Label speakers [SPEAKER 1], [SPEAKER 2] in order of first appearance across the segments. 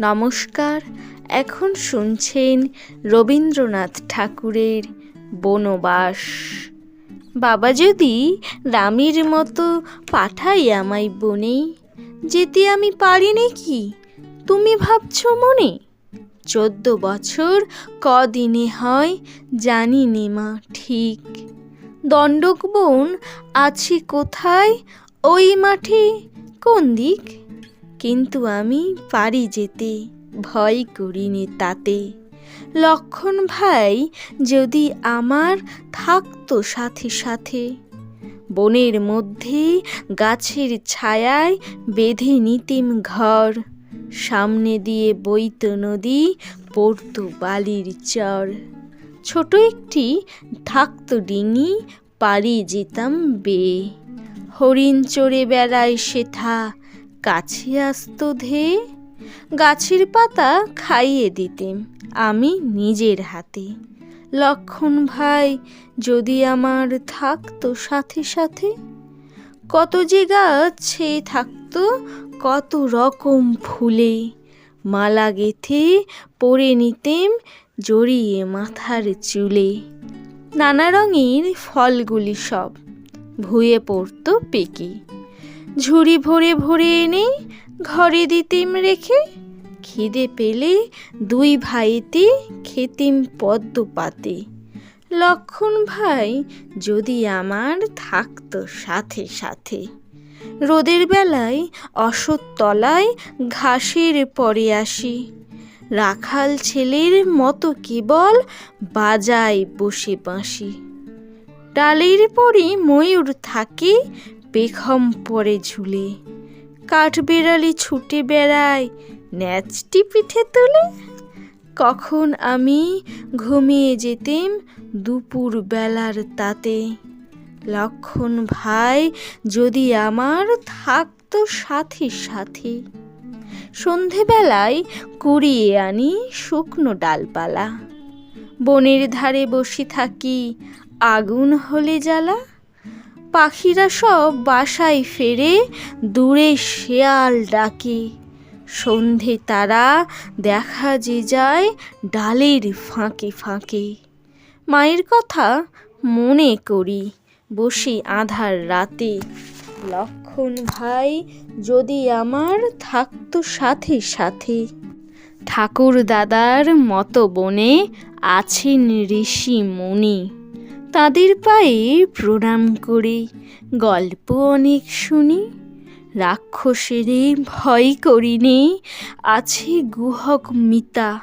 [SPEAKER 1] নমস্কার, এখন শুনছেন রবীন্দ্রনাথ ঠাকুরের বনবাস। বাবা যদি রামের মতো পাঠাই আমায় বনে, যেতে আমি পারি নাকি? তুমি ভাবছ মনে? চোদ্দ বছর কদিনে হয় জানি নে মা ঠিক। দণ্ডক বন আছে কোথায়? ওই মাঠে কোন দিক? কিন্তু আমি পারি যেতে, ভয় করিনি তাতে। লক্ষণ ভাই, যদি আমার থাকতো সাথে সাথে, বনের মধ্যে গাছের ছায়ায় বেঁধে নিতিম ঘর, সামনে দিয়ে বইত নদী, পড়তো বালির চর। ছোট একটি থাকতো ডিঙি, পাড়ি যেতাম বেয়ে হরিণ চড়ে বেড়ায় সেথা কাছে আসতো ধেয়ে গাছের পাতা খাইয়ে দিতেম আমি নিজের হাতে। লক্ষণ ভাই, যদি আমার থাকতো সাথে সাথে, কত যে গাছ ছেয়ে থাকতো, কত রকম ফুলে। মালা গেথে পরে নিতেম জড়িয়ে মাথার চুলে। নানা রঙের ফলগুলি সব ভুয়ে পড়তো পেকে। ঝুড়ি ভরে ভরে এনে ঘরে দিতেম রেখে খিদে পেলে দুই ভাইতে খেতিম পদ্ম পাতে। লক্ষণ ভাই যদি আমার থাকতো সাথে সাথে। রোদের বেলায় অসৎ তলায় ঘাসের পরে আসি। রাখাল ছেলের মতো কেবল বাজায় বসে বাঁশি। ডালের পরে ময়ূর থাকে পেখম পরে ঝুলে। কাঠবেড়ালি ছুটে বেড়ায় ন্যাচটি পিঠে তুলে। কখন আমি ঘুমিয়ে যেতেম দুপুর বেলার তাতে। লক্ষণ ভাই যদি আমার থাকতো সাথে সাথে। সন্ধেবেলায় কুড়িয়ে আনি শুকনো ডালপালা। বনের ধারে বসে থাকি, আগুন হলে জ্বালা। পাখিরা সব বাসায় ফেরে দূরে শেয়াল ডাকে। সন্ধে তারা দেখা যে যায় ডালের ফাঁকে ফাঁকে। মায়ের কথা মনে করি, বসে আধার রাতে। লক্ষণ ভাই, যদি আমার থাকতো সাথে সাথে। ঠাকুর দাদার মতো বনে আছেন ঋষি মুনি। তাদের পায়ে প্রণাম করে, গল্প অনেক শুনি, রাক্ষসেরে ভয় করিনি, আছে গুহক মিতা।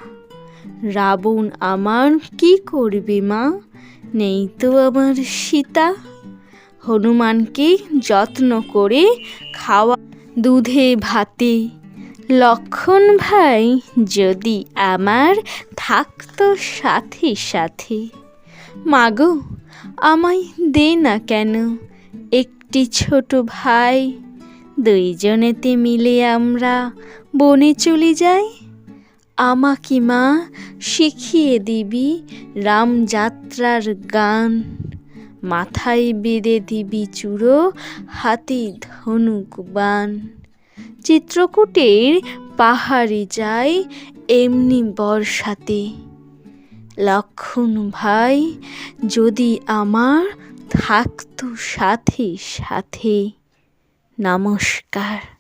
[SPEAKER 1] রাবণ আমার কি করবে মা? নেই তো আমার সীতা। হনুমানকে যত্ন করে খাওয়া দুধে ভাতে। লক্ষণ ভাই, যদি আমার থাকতো সাথে সাথে। মাগো আমায় দে না কেন? একটি ছোট ভাই, দুইজনেতে মিলে আমরা বনে চলে যাই। আমাকে মা, শিখিয়ে দিবি রামযাত্রার গান। মাথায় বেঁধে দিবি চূড়ো হাতে ধনুক বান। চিত্রকূটের পাহাড়ে যাই, এমনি বর্ষাতে। লক্ষণ ভাই যদি আমার থাকতো সাথে সাথে। নমস্কার।